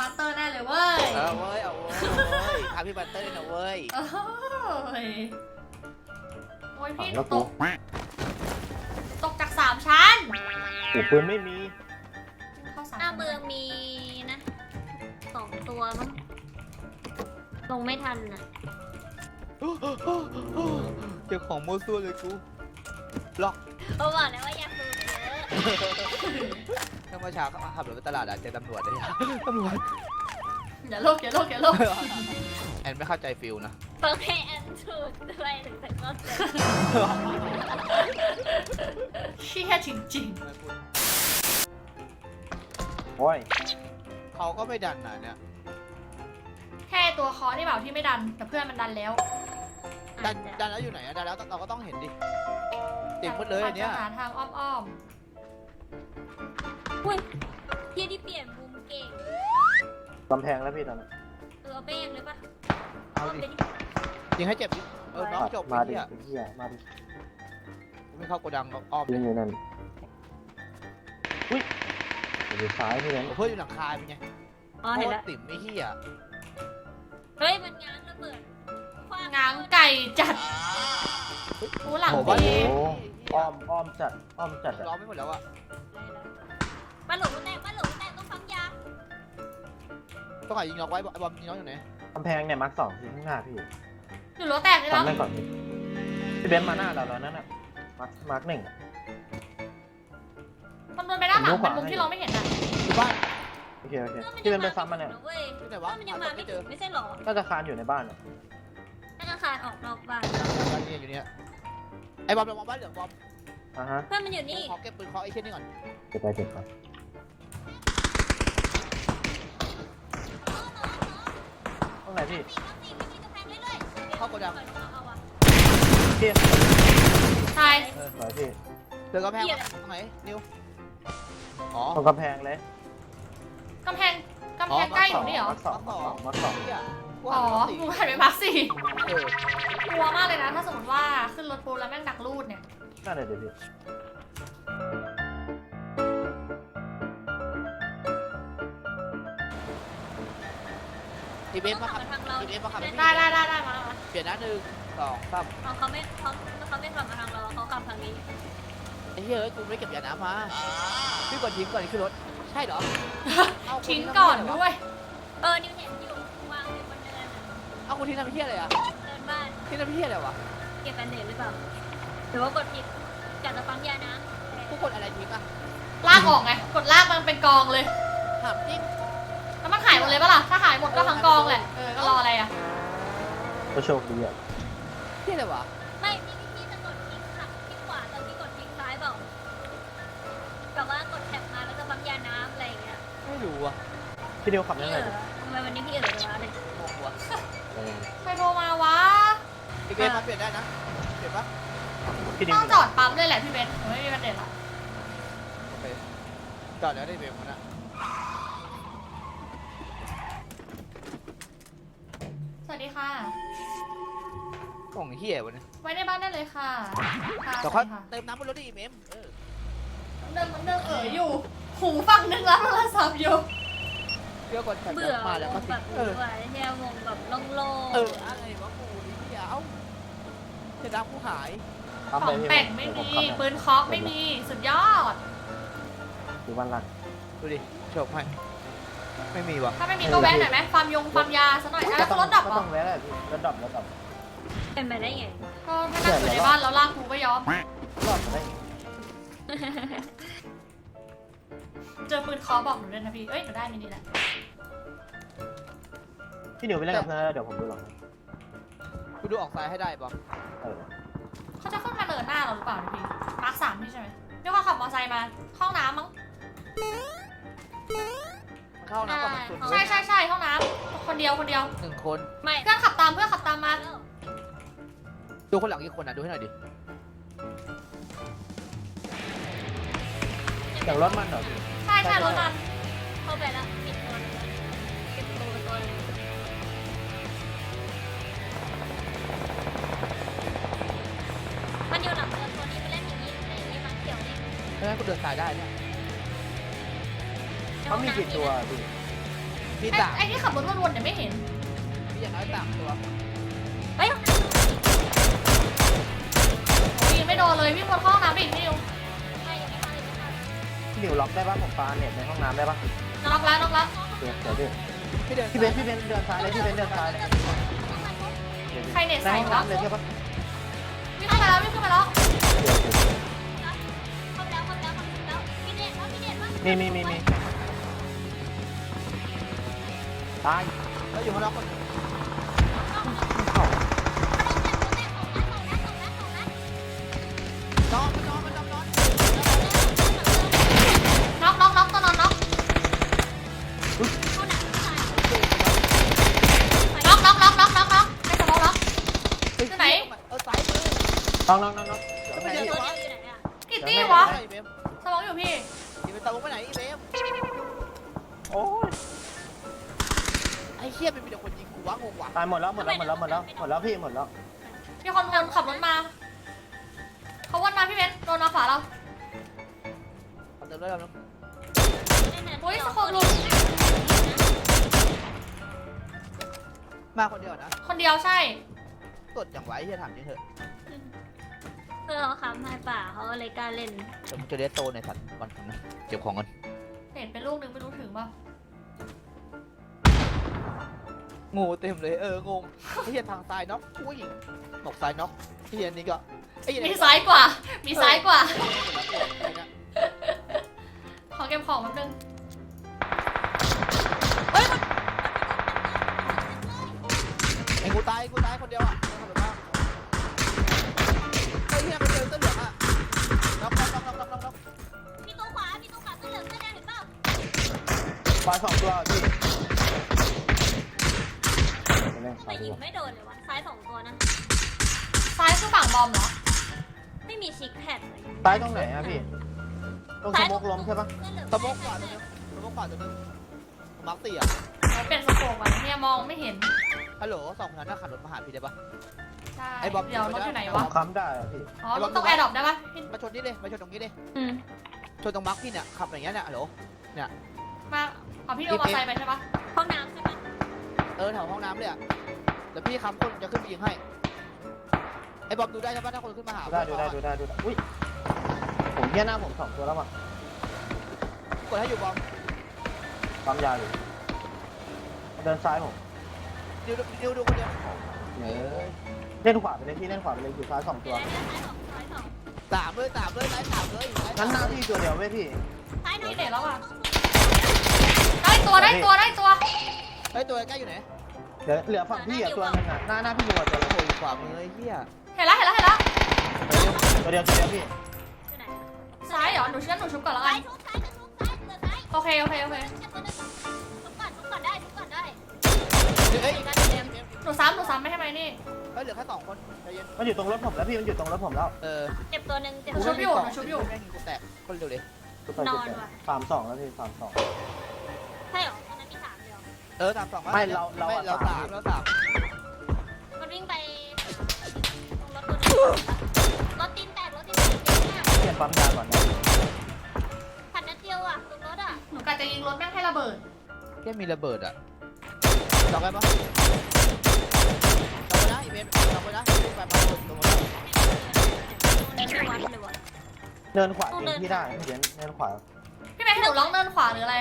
มาสเตอร์แน่เลยเว้ยเออเว้ยเอาเว้ยเอาเว้ยพาพี่บัตเตอร์เลยนะเว้ยโอ้ยโอ้ยพี่แล้วตกูกตกจากสามชั้นโอ้ปืนไม่มีเข้าสามหน้าชั้นเมืองมีนะสองตัวมั้งลงไม่ทันอะเจ้าของโมซัวเลยกูล็อกเขาบอกแล้วว่าอย่าสูดเยอะถ้า เมื่อเช้าก็มาขับรถไปตลาดอะเจอตำรวจเลยอะตำรวจอย่าโลกอย่าโลกอย่าโลกแอนไม่เข้าใจฟิลนะเปิดให้อันสูดด้วยถึงจะก็เจอเชี่ยจริงโอ้ยเขาก็ไม่ดันนะเนี่ยๆ แค่ตัวคอที่แบบที่ไม่ดัน แต่เพื่อนมันดันแล้วดันดันแล้วอยู่ไหนอะดันแล้วเราก็ต้องเห็นดิติดหมดเลยอันเนี้ยาจจะหาทางอ้อม อุ้ยพี่ที่เปลี่ยนมุมเก่ง กำแพงแล้วพี่ตอนนั้นเออเอาไปยังเลยปะเอาดิ ไปดิยิงให้เจ็บดิเออน้องจบมาไอ้ดิเหี้ยไอ้เหี้ยมาดิไม่เข้าโกดังก็อ้อมยิงอยู่นั่นอุ้ยอยู่ซ้ายพี่นั้นเพื่อนอยู่หลังคาเป็นไงอ๋อเห็นแล้ว โคตรติ่มไอ้เหี้ยเฮ้ยมันง้างระเบิดคว้ๆง้างไก่จัดหูหลังโอ้โหดีโอ้อ้อมอ้อมจัดอ้อมจัดล้ออะมไม่หมดแล้วอะ บ้านหลงแตกบ้านหลงแตกต้องปั๊มยาต้องหายิงล็อกไว้ไอ้บอมยิงน้องอยู่ไหนกำแพงเนี่ยมาร์คสองที่ข้างหน้าพี่อยู่รั้วแตกเลยเหรอทำได้ก่อนพี่พี่เบนซ์มาหน้าเราแล้วนั่นน่ะมาร์คมาร์คหนึ่งอะมันโดนไปด้านหลังผมรู้เป็นมุมขวาที่เราไม่เห็นอะอยู่บ้านโอเคโอเคเออพี่เบนซ์ไปซ้ำมันเนี่ยเว้ยที่ไหนว่าวะมันยังมาไม่ถึงไม่ใช่หรอน่าจะคานอยู่ในบ้านอะธนาคารออกนอกบ้านบ้านเนี่ยอยู่เนี่ยไอ้บอมระวังบ้านเหลืองบอมอะฮะเพื่อนมันอยู่นี่ขอเก็บปืนเคาะไอ้เช่นนี้ก่อนเก็บไปเก็บไปต รงไหนพี่เข้าโกดังพี่ใช่สวยพี่เดือกระแพงตรงไหนนิวอ๋อตรงกำแพงเลยกำแพงกำแพงใกล้หนูนี่เหรอมาร์คสองมาร์คสองมาร์คสองเนี่ยอ๋อหนูหันไปพักสี่เออกลัวมากเลยนะ ถ้าสมมติว่าขึ้นรถปูแล้วแม่งดักรูดเนี่ยนั่นเลยเดี๋ยวพี่ ทีเบนมาขับทางเราทีเบนมาขับได้ได้ได้ได้มาแล้วมาเปลี่ยนหน้าหนึ่งสองสามเขาไม่เขาเขาไม่ขับมาทางเราเขาขับทางนี้ไอ้เฮ้ยกูไม่ได้เก็บยาน้ำมาพี่ก่อนทิ้งก่อนขึ้นรถใช่เหรอเาทิ้งก่อนด้วย เออนิวเห็นอยู่วางอยู่บนเนินเอากูทิ้งทำเพี้ยอะไรอะเดินบ้านทิ้งทำเพี้ยอะไรวะเก็บแบนเดตหรือเปล่าหรือว่ากดผิดจัดจะปั๊มยานะผู้คนอะไรทิ้งอะลากออกไงกดลากมันเป็นกองเลยถามจริง แล้วมันหายหมดเลยปะล่ะ ถ้าหายหมดก็ทั้งกองแหละ เออ ก็รออะไรอะ ก็โชคดีอะเพี้ยอะไรวะไม่พี่พี่จะกดคลิกค่ะคลิกขวาตอนที่กดคลิกซ้ายเปล่าแบบว่ากดแท็บมาแล้วก็ปั๊มยาน้ำอะไรอย่างเงี้ยไม่รู้อะพี่เดียวขับพี่ยังเอไงอทำไมวันนี้พี่เออเลยวะเลยงงว่ะเออใครโทรมาวะทีเบนมาเปลี่ยนได้นะเปลี่ยนปะพี่เดียวต้องจอดปั๊มเลยแหละพี่เบนซ์หนูไม่มีประเด็นละโอเคจอดแล้วได้เบนมันอะ วัสดีค่ะส่งเฮี้ยวะเนี่ยไว้ในบ้านได้เลยค่ะค่ะเดี๋ยวสเขาวัสดีค่ะเติมน้ำบนรถดิเมมเออเดินมันเดินเอ๋ยอยู่ หูฟังนึงแล้วโทรศัพท์อยู่เพื่อกดแข่งเบื่อมาแล้ววก็งทิ้แบงบเออว่าแค่วงแบบโล่งๆเอออะไรวะกูนี่เหี้ยเอ้าเจะดับกูหายขับขไปองพี่แต่งไม่เดี๋ยวมีผขับปืนเคาะไม่มี สุดยอด ดูบ้านหลังดูดิโฉบให้ ไม่มีวะถ้าไม่มีก็แวะหน่อยไหมฟาร์มยงฟาร์มยาซะหน่อยอะแล้วรถดับก็เหรอต้องแวะแหละพี่รถดับรถดับเป็นไปได้ไง ก็ถ้านั่งอยู่ในบ้านแล้วลากกูก็ยอม รอดมาได้เจอปืนเคาะบอกหนูด้วยนะพี่ เอ้ยหนูได้มินิแหละพี่หนิวไปเล่นกับเพื่อนแล้วเดี๋ยวผมดูหลังกูดูออกซ้ายให้ได้บอมเออเขาจะขึ้นมาเนินหน้าเราหรือเปล่าเนี่ยพี่มาร์คสามพี่ใช่ไหมเรียกว่าขับมอเตอร์ไซค์มาห้องน้ำมั้งมัน เข้าน้ำกับมันสุดใช่ใช่ใช่ห้องน้ำคนเดียวคนเดียวหนึ่งคนไม่เพื่อนขับตามเพื่อนขับตามมาแล้วดูคนหลังกี่คนอะดูให้หน่อยดิอย่างรถมันเหรอพี่ใช่ใช่รถมันเข้าไปแล้วปิดตัวเลยปิดประตูไปตัวเลยมันอยู่หลังเรือตัวนี้ไปเล่นอย่างนี้ไอ้นี่มันเขียวนี่ไม่งั้นกูเดินสายได้เนี่ย เขามีกี่ตัวพี่มมีไอ้สามไอ้ที่ขับรถวนๆเนี่ยไม่เห็นมีอย่างน้อยสามตัวเฮ้ยโอ้ยยังไม่โดนเลยพี่คนเข้าห้องน้ำไปอีกพี่นิวไม่ยังไม่มาเลยไม่มาพี่หมิวล็อกได้ปะผมปาเน็ตในห้องน้ำได้ปะน็อกแล้วน็อกแล้วเดี๋ยวเดี๋ยวดิพี่เดินพี่เบนพี่เบนเดินซ้ายเลยพี่เบนเดินซ้ายเลยใครเน็ตในใส่ห้องวะน้ำเลยใช่ปะวิ่งเข้ามาแล้ววิ่งเข้ามาแล้วเดี๋ยวเดี๋ยวเข้าไปแล้วเข้าไปแล้วเข้าไปแล้วพี่เดชว่าพี่เดชว่ามีมีมีมี ตายแล้วอยู่ข้างนอกคนเข้านอนมันนอนมันนอนนอนน็อกน็อกน็อกตัวนอนน็อกน็อกน็อกน็อกน็อกน็อกน็อกไม่สมองน็อกที่ไหนเออสายมือน้องน้องน้องน้องไม่เดี๋ยวเดี๋ยวให้กี่ตี้วะไอ้เบมสมองอยู่พี่อย่าไปตะลุกไปไหนไอ้เบมโอ้ย ไอ้เหี้ยมันมีแต่คนยิงกูวะงงว่ะตายหมดแล้วหมดแล้วหมดแล้วหมดแล้วหมดแล้วพี่หมดแล้วมีคนวนขับรถมา เขาวนมาพี่เบนโดนมาขวาเราเอาเติมเลยเอาเติมโอ้ยสะโพกหลุดมาคนเดียวนะคนเดียวใช่ ตดอย่างไว้เฮียถามจริงเถอะเพื่อเขาค้ำให้ป่าเขาเลยกล้าเล่น เดี๋ยวมึงจะเรียกโตในสัตว์วันผมนะเก็บของกันเห็นเป็นลูกนึงไม่รู้ถึงป่ะ งูเต็มเลยเอองงไอ้เหี้ยทางซ้ายน็อกผู้หญิงบอกซ้ายน็อกไอ้เหี้ยนี่ก็ไอ้เหี้ยมีซ้ายกว่า มีซ้ายกว่าไอ้เนี่ยขอเก็บของแป๊บนึง ไอ้งูตายงูตายคนเดียวอะเอาแบบว่าไอ้เหี้ยมันเจอเสื้อเหลืองอะน็อกน็อกน็อกน็อกน็อกน็อกพี่ตัวขวาพี่ตัวขวาเสื้อเหลืองเสื้อแดงเห็นเปล่าปลาสองตัวพี่ไป เล่นแต่ซ้ายดียิกงว่าไม่โดนเลยวะซ้ายสองตัวนะ ซ้ายคือฝั่งบอมเหรอ ไม่มีชิคแพดเลยซ้ายตรงไหนอะพี่ตรงสโมกล้มใช่ปะสมองขวาตัวนึงสมองขวาตัวนึงมาร์คสี่อะเราเปลี่ยนสโคปอะเนี่ยมองไม่เห็นฮัลโหลสองคนนั้นน่ะขับรถมาหาพี่ได้ปะ ใช่ไอ้บอม เดี๋ยวรถอยู่ไหนผวะ มค้ำได้อะพี่อ๋อรถตรงแอร์ดรอปได้ปะพี่มาชนนี่เลยมาชนตรงนี้เลยอืมชนตรงมาร์คพี่เนี่ยขับอย่างเงี้ยเนี่ยฮัลโหลมาเอาพี่โดนมอเตอร์ไซค์ไปใช่ปะห้องน้ำใช่ไหมเออแถวห้องน้ำเลยอะ เดี๋ยวพี่ค้ำคนจะขึ้นไปยิงให้ ไอ้บอมดูได้ใช่ปะถ้าคนขึ้นมาหาดูได้ดูได้ดูได้ดูได้อุ้ยผมเหี้ยหน้าผมสองตัวแล้วว่ะกดให้อยู่บอมปั๊มยาอยู่เดินซ้ายผมดิวดูดิวดูคนเดียวเฮ้ยเล่นขวาไปเลยพี่เล่นขวาไปเลยอยู่ซ้ายสองเดี๋ตัยววนะซ้ายสองซ้ายสองสามเลยสามเลยไล่สามเลยไล่งั้สานมหน้าพี่ตัวเดียวเว้ยพี่ซ้ายหน่อยพี่เด็ดแล้วอะได้ตัวได้ตัวได้ตัว ไอ้ยตัวใกล้อยู่ไหน เหลือเหลือฝั่งพี่อะตัวนึงอะหน้าหน้าพี่อยู่อะตัวโอ้ยขวามือไอ้เหี้ยเห็นแล้วเห็นแล้วเห็นแล้วตัวเดียวตัวเดียวพี่อยู่ไหนซ้ายเหรอหนูเชื่อหนูชุบก่อนแล้วกัซ้านยทุบซ้ายจะทุบซ้ายเหลือซ้ายโอเคโอเคโอเคเจ็บตัวนึงทุบก่อนทุบก่อนได้ทุบก่อนได้เฮ้ยกันเต็มหนูซ้ำหนูซ้ำไม่ให้ไหมนี่เฮ้ยเหลือแค่สองคนใจเย็นมันอยู่ตรงรถผมแล้วพี่มันอยู่ตรงรถผมแล้วเออเจ็บตัวหนึ่งเจ็บหนูตัวชุบหอนึ่งยู่หนูชุบอยู่แม่งยิงกูแตกคนเร็วเลยนอนว่ะสามสองแล้วพี่สามสองใช่เหรอ เดียวเออสามสองไม่เราเราไม่อะเราสาสามมเราสามมันวิ่งไปตรงรถตัวนึงรถตีนแตกรถตีนแตกเยอะมากเปลี่ยนปั๊มยาก่อนนะพันนัดเดียวอะตรงรถอะหนูกะจะยิงรถแม่งให้ระเบิดแค่มีระเบิดอะจอกไปปะจอกไปนะอีเวนต์จอกไปนะวิ่งไปมาตรงนั้นไม่ใช่วัดเลยวะเดินขวายิงพี่ได้พี่เดินเดินขวาพี่แม่ให้หนูร้องเนินขวาหรืออะไร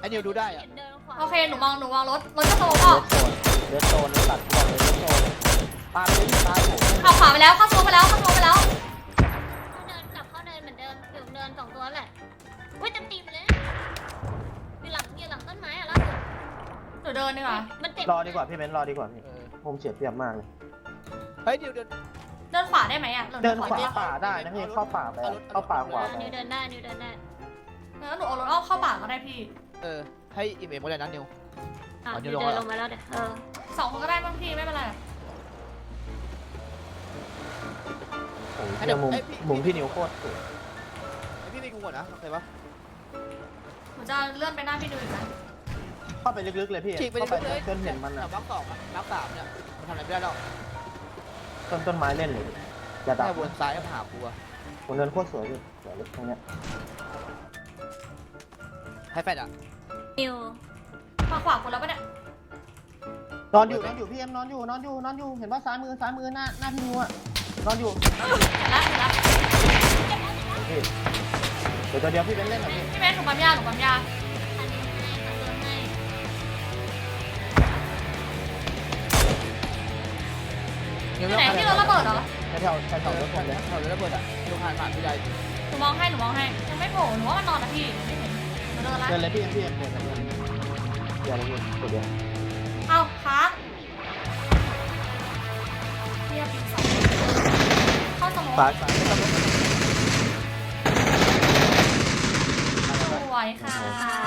ไอ้นิวดูได้อะเดินขวา โอเค หนูมอง หนูมองรถ รถจะโตเลก็สโซนเลสโซนตัดก่อนเลยเลสโซนตามเลยตามผมเอาขวาไปแล้วเข้าโซนไปแล้วเข้าโซนไปแล้วเข้าเดินกลับเข้าเดินเหมือนเดิมอยู่เดินสองตัวแหละอุ้ยเต็มตีมเลยอยู่หลังอยู่หลังต้นไม้อะล่าสุดหนูเดินดีกว่ามันเจ็บรอดีกว่าพี่เบนรอดีกว่าพี่ผมเสียเปรียบมากเลยเฮ้ยนิวเดินเดินขวาได้ไหมอะหเดินขวาดิป่าได้นะพี่เข้าป่าไปเข้าป่าขวาไปนิวเดินได้นิวเดินได้แล้วหนูเอารถอ้อมเข้าป่าก็ได้พี่ เออ ให้อีเวนต์มาเลยนะนิว อะอ๋อนินิววลงเดินแล้วลงมาแล้วเดี๋ยวเออสองคนก็ได้บ้างพี่ไม่เป็นไรหรอกโอ้ยเนี่ยมุมมุมพี่นิวโคตรสวยไอพี่ไปงูก่อนนะโอเคปะหนูจะเลื่อนไปหน้าพี่ดูอีกนะเข้าไปลึกๆเลยพี่ฉีกไปเข้าไปเรื่อยๆจนเห็นมันแต่อะวักสองอะนับสามเนี่ยมันทำอะไรไม่ได้หรอกต้นต้นไม้เล่นเลยอย่าดับแค่วนซ้ายก็หากูอะผมเดินโคตรสวยเลยสวยเลยตรงเนี้ยให้แฟดอะ นิวขมาขวากูแล้วปะเนี่ยนอนอยู่นอนอยู่พี่เอ็มนอนอยู่นอนอยู่นอนอยู่เห็นว่าซ้ายมือซ้ายมือหน้าหน้าพี่นิวอะนอนอยู่เห็นแล้วเห็นแล้วพี่เดี๋ยวตัวเดียวพี่เป็นเล่นเหรอพี่พี่เบนหนูปั๊มยาหนูปั๊มยาอันนี้ให้อันนี้ให้อยู่ไหนที่รถระเบิดเหรอแถวแถวแถวรถผมเลยแถวระเบิดอะลูกหานผ่านพี่ใหญ่หนูมองให้หนูมองให้ยังไม่โผล่หนูว่ามันนอนนะพี่ เห็นเดินละเดินเลยพี่เอ็มพี่เอ็มเดินเลยเดินเลยอย่าเลยพี่ตัวเดียวเอาค้างเทียบปีสองเข้าสมองซ้ายซ้ายไม่ต้องรถสวยค่ะ